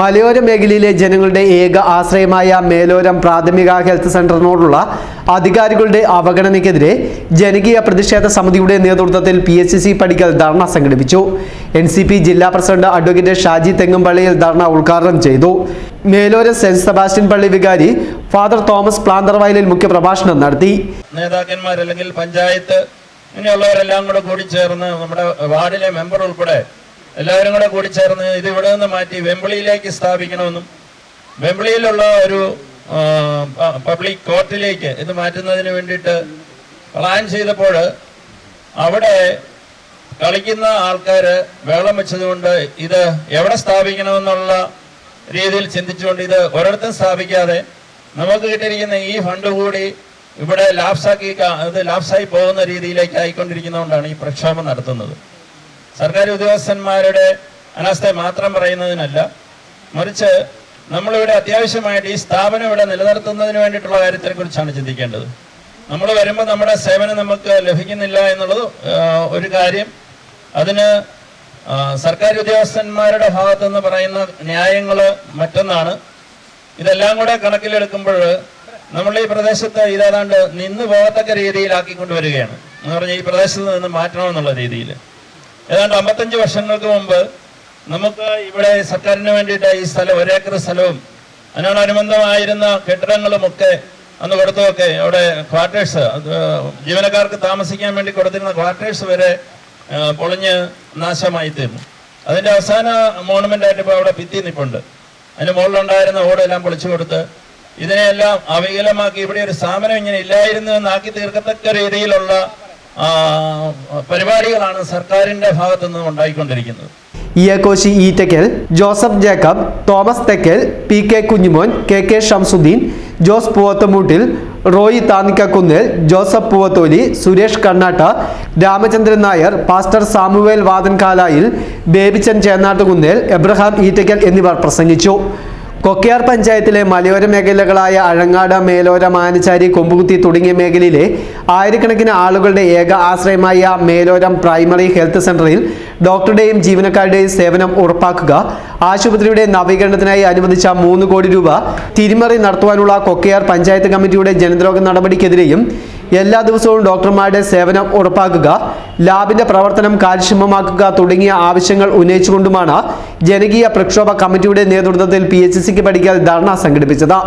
മലയോര മേഖലയിലെ ജനങ്ങളുടെ ഏക ആശ്രയമായ മേലോരം പ്രാഥമിക ഹെൽത്ത് സെന്ററിനോടുള്ള അധികാരികളുടെ അവഗണനയ്ക്കെതിരെ ജനകീയ പ്രതിഷേധ സമിതിയുടെ നേതൃത്വത്തിൽ പി എച്ച് സി പടിക്കൽ ധർണ സംഘടിപ്പിച്ചു. എൻ സി പി ജില്ലാ പ്രസിഡന്റ് അഡ്വക്കേറ്റ് ഷാജി തെങ്ങുംപള്ളിയിൽ ധർണ ഉദ്ഘാടനം ചെയ്തു. മേലോര സെന്റ് സെബാസ്റ്റ്യൻ പള്ളി വികാരി ഫാദർ തോമസ് പ്ലാന്തർവയലിൽ മുഖ്യപ്രഭാഷണം നടത്തി. നേതാക്കന്മാർ അല്ലെങ്കിൽ പഞ്ചായത്ത് ഇങ്ങനെയുള്ളവരെല്ലാം കൂടെ കൂടി ചേർന്ന് നമ്മുടെ വാർഡിലെ മെമ്പർ ഉൾപ്പെടെ എല്ലാവരും കൂടെ കൂടി ചേർന്ന് ഇത് ഇവിടെ നിന്ന് മാറ്റി വെമ്പിളിയിലേക്ക് സ്ഥാപിക്കണമെന്നും വെമ്പിളിയിലുള്ള ഒരു പബ്ലിക് കോർട്ടിലേക്ക് ഇത് മാറ്റുന്നതിന് വേണ്ടിയിട്ട് പ്ലാൻ ചെയ്തപ്പോൾ അവിടെ കളിക്കുന്ന ആൾക്കാർ വെള്ളം വെച്ചതുകൊണ്ട് ഇത് എവിടെ സ്ഥാപിക്കണമെന്നുള്ള രീതിയിൽ ചിന്തിച്ചുകൊണ്ട് ഇത് ഒരിടത്തും സ്ഥാപിക്കാതെ നമുക്ക് കിട്ടിയിരിക്കുന്ന ഈ ഫണ്ട് കൂടി ഇവിടെ ലാപ്സാക്കി ഇത് ലാപ്സായി പോകുന്ന രീതിയിലേക്ക് ആയിക്കൊണ്ടിരിക്കുന്നതുകൊണ്ടാണ് ഈ പ്രക്ഷോഭം നടത്തുന്നത്. സർക്കാർ ഉദ്യോഗസ്ഥന്മാരുടെ അനാസ്ഥ മാത്രം പറയുന്നതിനല്ല മറിച്ച് നമ്മളിവിടെ അത്യാവശ്യമായിട്ട് ഈ സ്ഥാപനം ഇവിടെ നിലനിർത്തുന്നതിന് വേണ്ടിയിട്ടുള്ള കാര്യത്തെക്കുറിച്ചാണ് ചിന്തിക്കേണ്ടത്. നമ്മൾ വരുമ്പോൾ നമ്മുടെ സേവനം നമുക്ക് ലഭിക്കുന്നില്ല എന്നുള്ളത് ഒരു കാര്യം. അതിന് സർക്കാർ ഉദ്യോഗസ്ഥന്മാരുടെ ഭാഗത്തു നിന്ന് പറയുന്ന ന്യായങ്ങൾ മറ്റൊന്നാണ്. ഇതെല്ലാം കൂടെ കണക്കിലെടുക്കുമ്പോൾ നമ്മൾ ഈ പ്രദേശത്ത് ഇതേതാണ്ട് നിന്ന് പോകത്തക്ക രീതിയിലാക്കിക്കൊണ്ട് വരികയാണ്. എന്ന് പറഞ്ഞാൽ ഈ പ്രദേശത്ത് നിന്ന് മാറ്റണമെന്നുള്ള രീതിയിൽ ഏതാണ്ട് അമ്പത്തഞ്ച് വർഷങ്ങൾക്ക് മുമ്പ് നമുക്ക് ഇവിടെ സർക്കാരിന് വേണ്ടിയിട്ട് ഈ സ്ഥലം ഒരേക്കർ സ്ഥലവും അതിനോടനുബന്ധമായിരുന്ന കെട്ടിടങ്ങളും ഒക്കെ അന്ന് കൊടുത്തതൊക്കെ അവിടെ ക്വാർട്ടേഴ്സ് ജീവനക്കാർക്ക് താമസിക്കാൻ വേണ്ടി കൊടുത്തിരുന്ന ക്വാർട്ടേഴ്സ് വരെ പൊളിഞ്ഞ് നാശമായി തീർന്നു. അതിന്റെ അവസാന മോണുമെന്റ് ആയിട്ട് ഇപ്പോൾ അവിടെ ഭിത്തി നിൽപ്പുണ്ട് അതിന്റെ മുകളിലുണ്ടായിരുന്ന ഓടെല്ലാം പൊളിച്ചു കൊടുത്ത് ഇതിനെയെല്ലാം അവികലമാക്കി ഇവിടെ ഒരു സ്ഥാപനം ഇങ്ങനെ ഇല്ലായിരുന്നു എന്നാക്കി തീർക്കത്തക്ക രീതിയിലുള്ള പരിപാടികളാണ് സർക്കാരിന്റെ ഭാഗത്തു നിന്നും ഉണ്ടായിക്കൊണ്ടിരിക്കുന്നത്. Iyakkoshi Eettackal Joseph Jacob Thomas Thekkel P K Kunjumon K K Shamsuddin Jose Poovathumoottil Roy Thannikkakunnil Joseph Poovatholi Suresh Kannatta Ramachandran Nair pastor Samuel Vadankalayil Babychan Chennattukunnel Abraham Eettackal എന്നിവർ പ്രസംഗിച്ചു. കൊക്കയാർ പഞ്ചായത്തിലെ മലയോര മേഖലകളായ അഴങ്ങാട് മേലോര മാനച്ചാരി കൊമ്പുകുത്തി തുടങ്ങിയ മേഖലയിലെ ആയിരക്കണക്കിന് ആളുകളുടെ ഏക ആശ്രയമായ മേലോരം പ്രൈമറി ഹെൽത്ത് സെന്ററിൽ ഡോക്ടറുടെയും ജീവനക്കാരുടെയും സേവനം ഉറപ്പാക്കുക ആശുപത്രിയുടെ നവീകരണത്തിനായി അനുവദിച്ച മൂന്ന് കോടി രൂപ തിരിമറി നടത്തുവാനുള്ള കൊക്കയാർ പഞ്ചായത്ത് കമ്മിറ്റിയുടെ ജനദ്രോഹ നടപടിക്കെതിരെയും എല്ലാ ദിവസവും ഡോക്ടർമാരുടെ സേവനം ഉറപ്പാക്കുക ലാബിന്റെ പ്രവർത്തനം കാര്യക്ഷമമാക്കുക തുടങ്ങിയ ആവശ്യങ്ങൾ ഉന്നയിച്ചുകൊണ്ടുമാണ് ജനകീയ പ്രക്ഷോഭ കമ്മിറ്റിയുടെ നേതൃത്വത്തിൽ പി എച്ച് സിക്ക് പഠിക്കൽ ധർണ സംഘടിപ്പിച്ചത്.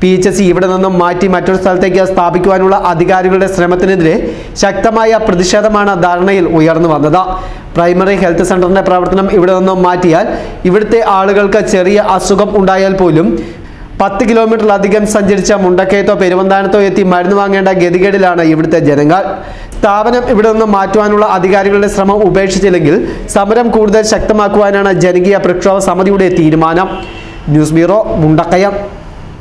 പി എച്ച് സി ഇവിടെ നിന്നും മാറ്റി മറ്റൊരു സ്ഥലത്തേക്ക് സ്ഥാപിക്കുവാനുള്ള അധികാരികളുടെ ശ്രമത്തിനെതിരെ ശക്തമായ പ്രതിഷേധമാണ് ധർണയിൽ ഉയർന്നു വന്നത്. പ്രൈമറി ഹെൽത്ത് സെന്ററിന്റെ പ്രവർത്തനം ഇവിടെ നിന്നും മാറ്റിയാൽ ഇവിടുത്തെ ആളുകൾക്ക് ചെറിയ അസുഖം ഉണ്ടായാൽ പോലും പത്ത് കിലോമീറ്ററിലധികം സഞ്ചരിച്ച മുണ്ടക്കയത്തോ പെരുവന്താനത്തോ എത്തി മരുന്ന് വാങ്ങേണ്ട ഗതികേടിലാണ് ഇവിടുത്തെ ജനങ്ങൾ. സ്ഥാപനം ഇവിടെ നിന്ന് മാറ്റുവാനുള്ള അധികാരികളുടെ ശ്രമം ഉപേക്ഷിച്ചില്ലെങ്കിൽ സമരം കൂടുതൽ ശക്തമാക്കുവാനാണ് ജനകീയ പ്രക്ഷോഭ സമിതിയുടെ തീരുമാനം. News bureau Mundakayam.